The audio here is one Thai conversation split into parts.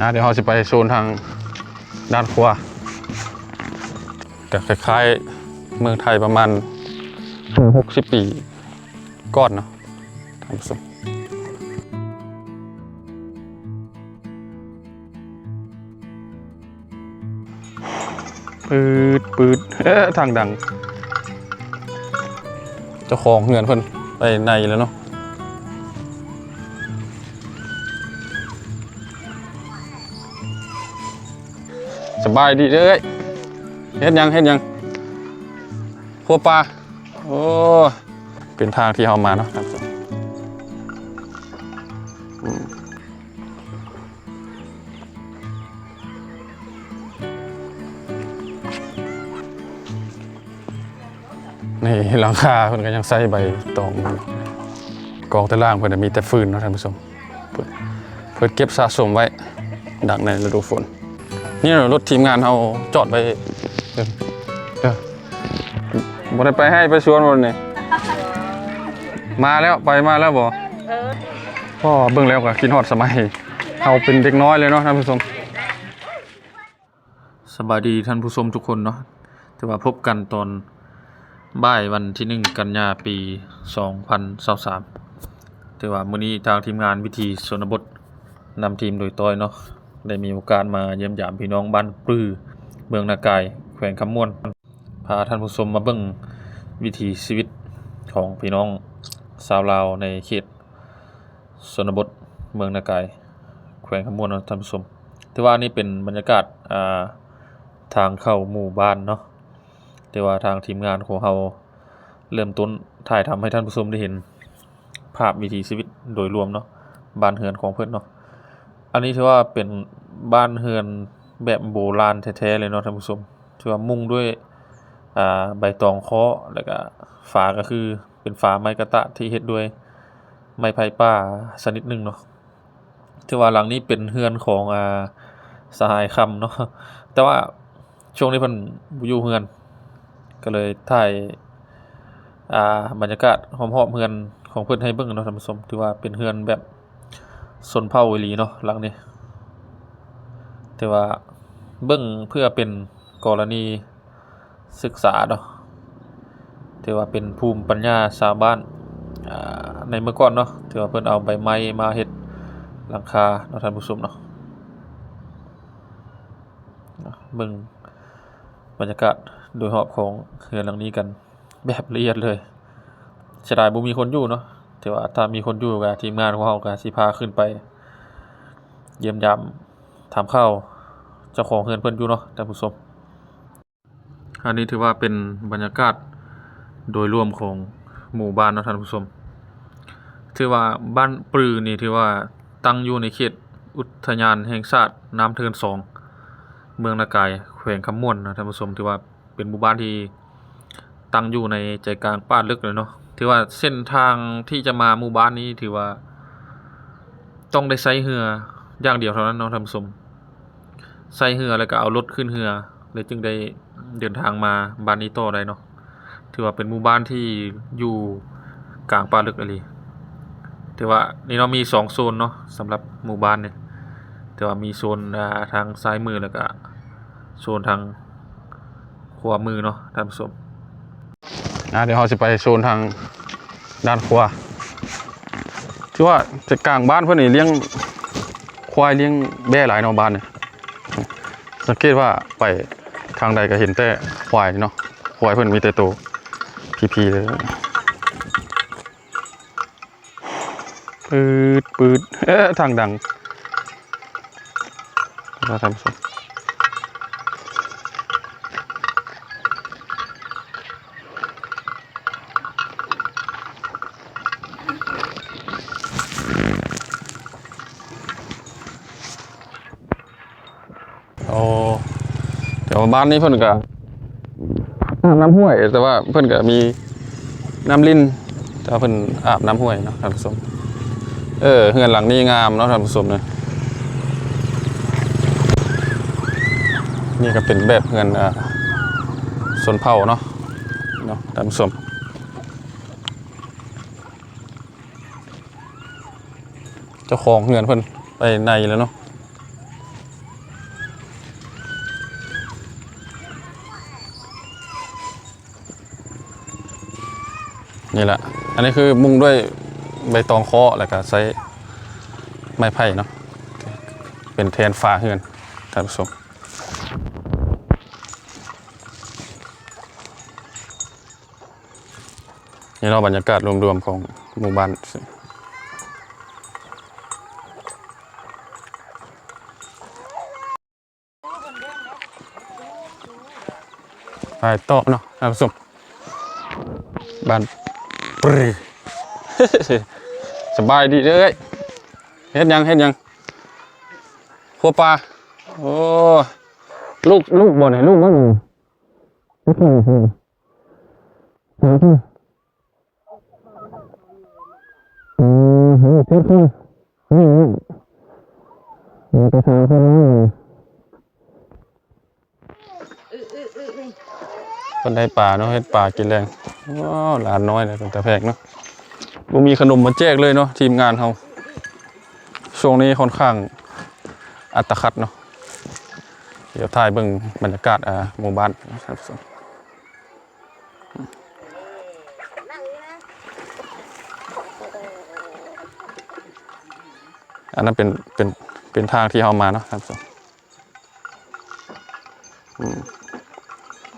นะเดี๋ยวเราจะไปโซนทางด้านขวาก็คล้ายๆเมืองไทยประมาณหกสิบปีก่อนเนาะท่านผู้ชมปืดปืดเอ๊ะทางดัง เจ้าของเหือนเพิ่นไปในแล้วเนาะ สบายดีเด้อยเฮ็ดยังเฮ็ดยังครัวปลาโอ้เป็นทางที่เฮามาเนาะครับนี่หลังคาเพิ่นก็ยังใส่ใบตองกองตารางเพิ่นนมีแต่ฟืนเนาะท่านผู้ชมเพิ่นเพิ่นเก็บสะสมไว้ดักในฤดูฝน นี่รถทีมงานเราจอดไปเดี๋ยวเดี๋ยวบ่ได้ไปให้ไปชวนวันนี้มาแล้วไปมาแล้วบ่พ่อเบิ่งแล้วก็คิดฮอดสมัยเราเป็นเด็กน้อยเลยเนาะท่านผู้ชมสบายดีท่านผู้ชมทุกคนเนาะถือว่าพบกันตอนบ่ายวันที่หนึ่งกันยาปี 2023ถือว่ามื้อนี้ทางทีมงานวิธีชนบทนำทีมโดยต้อยเนาะ ได้มีโอกาสมาเยี่ยมยามพี่น้องบ้านปลื้อเมืองนากาย แขวงคำม่วน พาท่านผู้ชมมาเบิ่งวิถีชีวิตของพี่น้องชาวลาวในเขตชนบทเมืองนากาย แขวงคำม่วนนะท่านผู้ชมถือว่านี่เป็นบรรยากาศอ่าทางเข้าหมู่บ้านเนาะแต่ว่าทางทีมงานของเราเริ่มต้นถ่ายทำให้ท่านผู้ชมได้เห็น ภาพวิถีชีวิตโดยรวมเนาะบ้านเฮือนของเพิ่อนเนาะ อันนี้ถือว่าเป็นบ้านเฮือนแบบโบราณแท้ๆเลยเนาะท่านผู้ชมถือว่ามุ่งด้วยอ่าใบตองเคาะแล้วก็ฝาก็คือเป็นฝาไม้กระตะที่เฮ็ดด้วยไม้ไผ่ป่าชนิดหนึ่งเนาะถือว่าหลังนี้เป็นเฮือนของอ่าสหายคำเนาะแต่ว่าช่วงนี้เพิ่นบ่อยู่เฮือน ก็เลยถ่ายอ่าบรรยากาศหอมๆเฮือนของเพิ่นให้เบิ่งเนาะท่านผู้ชมถือว่าเป็นเฮือนแบบ สนเผ่าอีหลีเนาะหลังนี้ แต่ว่าเบิ่งเพื่อเป็นกรณีศึกษาเนาะถือว่าเป็นภูมิปัญญาชาวบ้านในเมื่อก่อนเนาะถือว่าเพิ่นเอาใบไม้มาเฮ็ดหลังคาเนาะท่านผู้ชมเนาะเบิ่งบรรยากาศโดยรอบของเรือนหลังนี้กันแบบละเอียดเลยเสียดายบ่มีคนอยู่เนาะ แต่ว่าถ้ามีคนอยู่กับทีมงานของเราก็สิพาขึ้นไป เยี่ยมยามถามข้าวเจ้าของเฮือนเพิ่นอยู่เนาะท่านผู้ชมอันนี้ถือว่าเป็นบรรยากาศโดยรวมของหมู่บ้านเนาะท่านผู้ชมถือว่าบ้านปรือนี่ถือว่าตั้งอยู่ในเขตอุทยานแห่งชาติน้ำเทินสองเมืองนากายแขวงคำม่วนนะท่านผู้ชมถือว่าเป็นหมู่บ้านที่ตั้งอยู่ในใจกลางป่าลึกเลยเนาะ ถือว่าเส้นทางที่จะมาหมู่บ้านนี้ถือว่า ต้องได้ใช้เรืออย่างเดียวเท่านั้นเนาะท่านผู้ชมใช้เรือแล้วก็เอารถขึ้นเรือเลยจึงได้เดินทางมาบ้านนี้ต่อได้เนาะถือว่าเป็นหมู่บ้านที่อยู่กลางป่าลึกอะไรถือว่านี่เราะมีสองโซนเนาะสำหรับหมู่บ้านเนี่ยแต่ว่ามีโซนทางซ้ายมือแล้วก็โซนทางขวามือเนาะท่านผู้ชม นะเดี๋ยวเราจะไปโซนทางด้านขวาที่ว่าจะกลางบ้านเพื่อนนี่เลี้ยงควายเลี้ยงแบ่หลายเนาะบ้านเนี่ยสังเกตว่าไปทางใดก็เห็นแต่ควายเนาะควายเพื่อนมีแต่โตวพีเลยปืดปืดเอ๊ะทางดังเราทำสม โอ้เดี๋ยว บ้านนี้เพิ่นก็อาบน้ำห้วย แต่ว่าเพิ่นก็มีน้ำลิ้นแต่ว่าเพิ่นอาบน้ำห้วยเนาะท่านผู้ชมเออเฮือนหลังนี้งามเนาะท่านผู้ชมเนาะนี่ก็เป็นแบบเฮือนอ่าสนเผ่าเนาะเนาะท่านผู้ชมเจ้าของเฮือนเพิ่นไปในแล้วเนาะ นี่แหละ อันนี้คือมุงด้วยใบตองเคาะแล้วก็ใช้ไม้ไผ่เนาะ เป็นแทนฟ้าเฮือนท่านผู้ชมนี่เราบรรยากาศรวมๆของหมู่บ้านไปต่อเนาะท่านผู้ชมบ้าน ปรือสบายดีเด้อเอ้ยเฮ็ดหยังเฮ็ดหยังขัวปลาโอ้ลูกลูกบ่ไหนลูกมันลูกมันอืมเฮ้ยเพิ่มเพิ่มนี่นี่กระถางเขาแล้ว คนได้ปลาเนาะเฮ็ดปลากินแรงว้าวหลานน้อยเลยเป็นตาแพกเนาะบ่มีขนมมาแจกเลยเนาะทีมงานเขาช่วงนี้ค่อนข้างอัตคัดเนาะเดี๋ยวถ่ายเบิ่งบรรยากาศอ่าหมู่บ้านนะครับอันนั้นเป็นเป็นเป็นทางที่เอามาเนาะครับอืม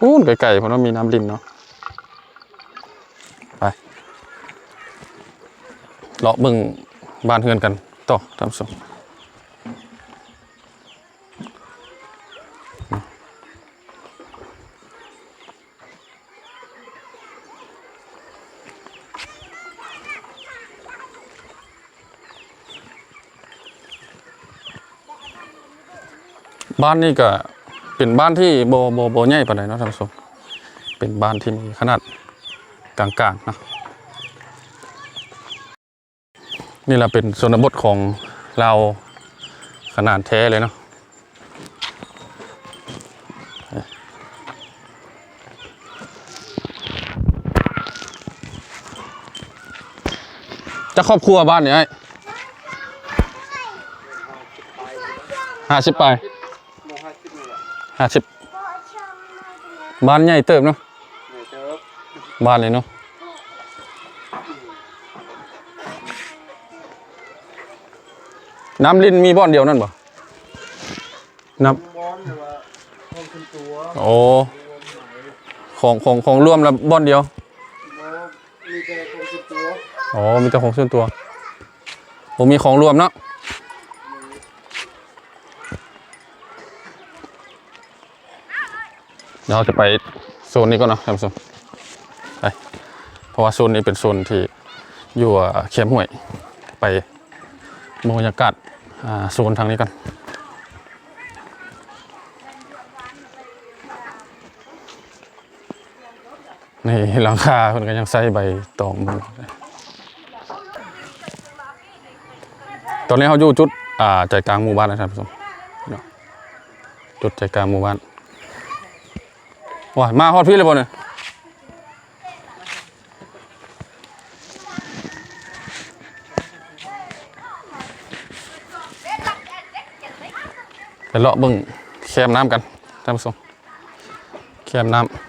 อู้นไกลๆเพราะว่ามีน้ำรินเนาะไปเลาะเบิ่งบ้านเฮือนกันต่อท่านผู้ชมบ้านนี่ก็ เป็นบ้านที่โบโบโบใหญ่ปานใดเนาะท่านผู้ชมเป็นบ้านที่มีขนาดกลางๆนะนี่แหละเป็นชนบทของเราขนาดแท้เลยเนาะจะครอบครัวบ้านเนี่ยห้าสิบไป ห้าสิบบ้านใหญ่เติบเนาะบ้านเลยเนาะน้ำลินมีบ่อนเดียวนั่นบ่น้มอนหรือว่าห้องคุณตัวำโอ้ของของของร่วมแล้วบ่อนเดียวมอมีแต่ห้องคุณตัวอ๋อมีแต่ของส่วนตัวผมมีของรวมเนาะ เดี๋ยวเราจะไปโซนนี้ก่อนเนาะท่านผู้ชมไปเพราะว่าโซนนี้เป็นโซนที่อยู่เขียมห้วยไปบรรยากาศโซนทางนี้กันนี่หลังคาคนก็ยังใส่ใบตองตอนนี้เขาอยู่จุดอ่าใจกลางหมู่บ้านนะครับผู้ชมเนจุดใจกลางหมู่บ้าน ว้ายมาฮอดพี่เลยบ่เนี่ยไปเลาะเบิ่งแคมน้ำกันท่านผู้ชมแคมน้ำ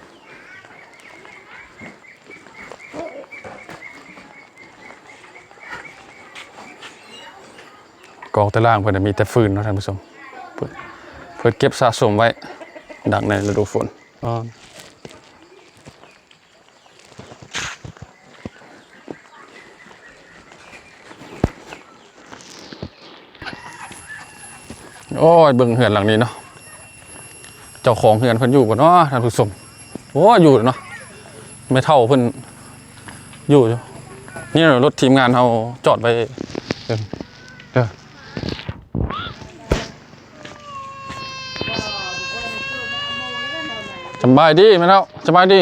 กองตะล่างเพิ่นนมีแต่ฟืนเนาะท่านผู้ชมเพิ่นเพิ่นเก็บสะสมไว้ ดักในฤดูฝน อ๋อโอ้ยเบิ่งเหือนหลังนี้เนาะเจ้าของเหือนเพิ่นอยู่บ่เนาะท่านผู้ชมโอ้อยู่เนาะไม่เท่าเพิ่นอยู่นี่รถทีมงานเราจอดไว้เด้อเด้อ สบายดีไหมเท่าสบายดี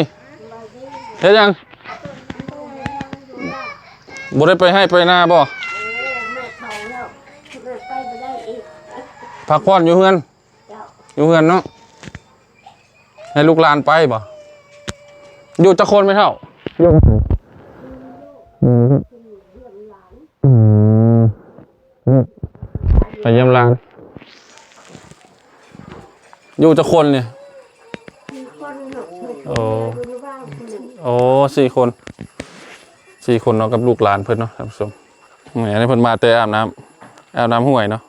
เฮ็ดยังบ่ได้ไปให้ไปหน้าบ่แม่เขาแล้วเลิกไปไม่ได้อีกพักผ่อนอยู่เฮือนเจ้าอยู่เฮือนเนาะให้ลูกหลานไปบ่อยู่จักคนไหมเท่าอยู่อืมอืมไปเยี่ยมหลาน อยู่จักคนเนี่ย มีคนหนุกหนุก โอ้ดูบ้างคนหโอ้สี่คนสี่คนเนาะกับลูกหลานเพิ่อนเนาะท่านผู้ชมแหมนี่เพิ่อนมาแต่อาบน้ำอาบน้ำห้วยเนาะ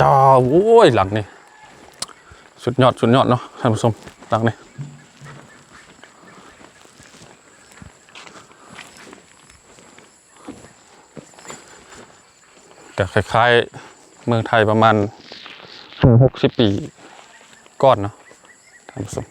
จ้าโอ้ยหลังนี่สุดยอดสุดยอดเนาะท่านผู้ชมหลังนี่ก็คล้ายๆเมืองไทยประมาณหกสิบปีก่อนเนาะ ท่านผู้ชม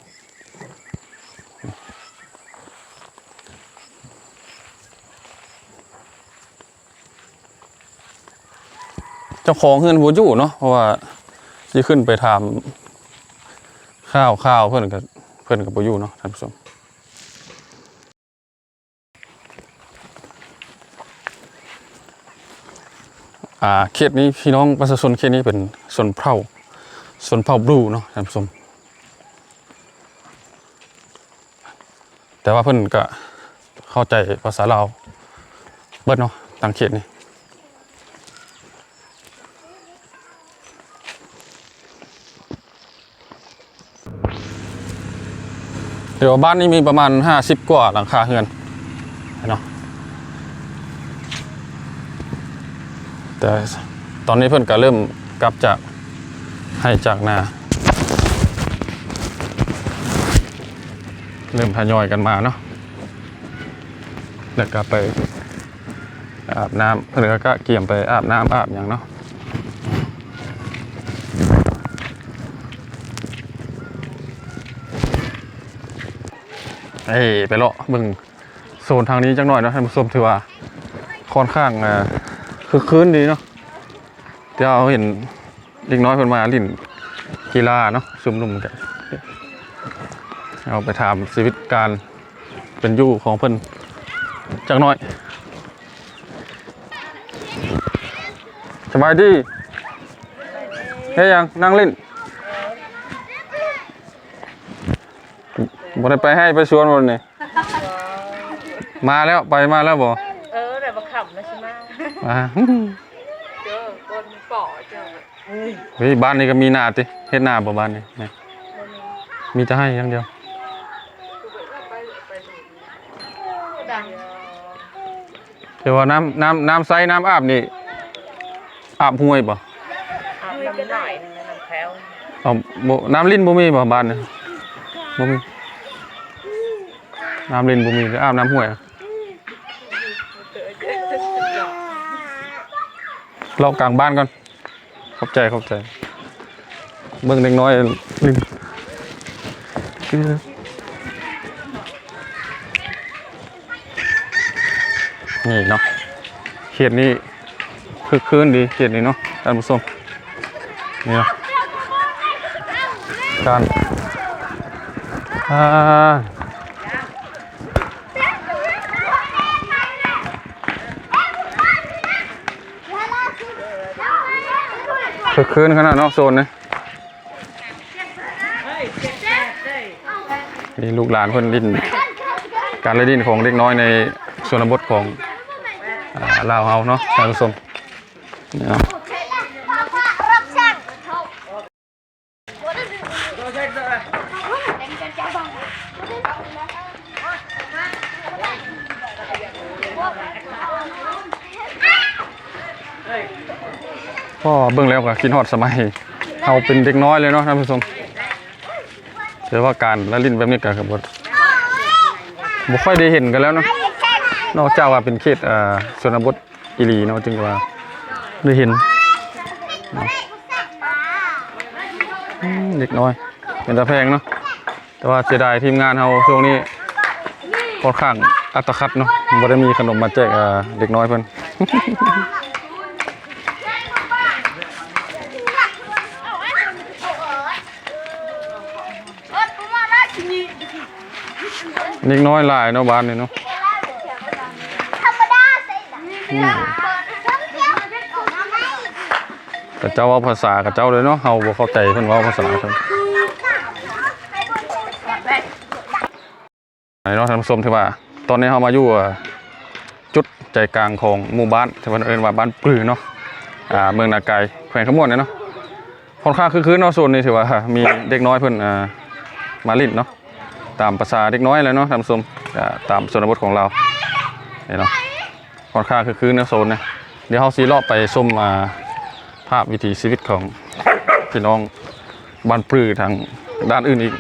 เจ้าของเฮือนบัวอยู่เนาะเพราะว่าที่ขึ้นไปถามข้าวข้าวเพื่อนกับเพื่อนกับบัวอยู่เนาะท่านผู้ชมอาเขตนี้พี่น้องประชาชนเขตนี้เป็นชนเผ่าชนเผ่าบลูเนาะท่านผู้ชม แต่ว่าเพื่อนก็เข้าใจภาษาลาวเบิดเนาะต่างเขตนี้เดี๋ยวบ้านนี้มีประมาณห้าสิบกว่าหลังคาเฮือนเนาะแต่ตอนนี้เพื่อนก็เริ่มกลับจากให้จากนา เริ่มทยอยกันมาเนาะแล้วก็ไปอาบน้ำเพื่อก็เกี่ยมไปอาบน้ำอาบอย่างเนาะเอ้ยไปเลาะเบิ่งโซนทางนี้จังหน่อยเนาะท่านผู้ชมถือว่าค่อนข้างคือคืนดีเนาะเดี๋ยวเราเห็นเด็กน้อยเพิ่นมาลิ่นกีฬาเนาะชุมนุมกัน เอาไปถามชีวิตการเป็นอยู่ของเพิ่นจังหน่อยสบายดีเฮ้ยยังนั่งเล่นบ่ได้ไปให้ไปชวนวันนี้มาแล้วไปมาแล้วบ่เออแต่มาขับนะใช่ไหมอ่าเจอคนป่อเจอเฮ้ยบ้านนี้ก็มีนาติเฮ็ดนาบ่บ้านนี้แม่มีจะให้อย่างเดียว ดัง เดี๋ยวว่าน้ำน้ำน้ำใสน้ำอาบนี่อาบห้วยบ่อาบน้ำหน่อยนึงนะน้ำแคล้วเอาบ่น้ำลิ้นบ่มีบ่บ้านนี่บ่มีน้ำลิ้นบ่มีแล้วอาบน้ำห้วยอะรอกลางบ้านก่อนขอบใจขอบใจ เบิ่งเด็กน้อยลิ้น นี่เนาะเขตนี้คือคืนดีเขตนี้เนาะท่านผู้ชมนี่เนาะการอ่าคือคืนขนาดนาะโซนนี้นี่ลูกหลานเพิ่นลิ้นการเล่นดินของเด็กน้อยในชนบทของ ลาวเฮาเนาะท่านผู้ชมนี่เนาะก็เบิ่งแล้วก็คิดฮอดสมัยเฮาเป็นเด็กน้อยเลยเนาะท่านผู้ชมแต่ว่าการละลิ้นแบบนี้ก็คือบ่บ่ค่อยได้เห็นกันแล้วเนาะ นอกจากว่าเป็นเขตอ่าชนบทอีหลีเนาะจึงว่าได้เห็นเนาะอืมเด็กน้อย เป็นตาแพงเนาะแต่ว่าเสียดายทีมงานเฮาช่วงนี้ค่อนข้างอัตคัดเนาะบ่ได้มีขนมมาแจกอ่าเด็กน้อยเพิ่น เด็กน้อยหลายเนาะบ้านนี่เนาะ สิจ้ะเกับเจ้าว้าภาษากับเจ้าเลยเนาะเฮาบ่เข้าใจเพิ่นว้าภาษาเพิ่นไหนเนาะท่านผู้ชมที่ว่า ตอนนี้เฮามาอยู่จุดใจกลางของหมู่บ้านที่เพิ่นเอิ้นว่าบ้านปลือเนาะอ่าเมืองนาไกแขวงขมวนเนี่ยเนาะค่อนข้างคึกคืนเนาะโซนนี้ถือว่ามีเด็กน้อยเพิ่นอ่ามาลิ้นเนาะตามภาษาเด็กน้อยแหล้วเนาะท่านผู้ชมตามชนบทของเราเนาะ ค่อนข้างคือคืนนะโซนนะเดี๋ยวเฮาสิเลาะไปชมมาภาพวิถีชีวิตของพี่น้องบ้านปลือทางด้านอื่นอีก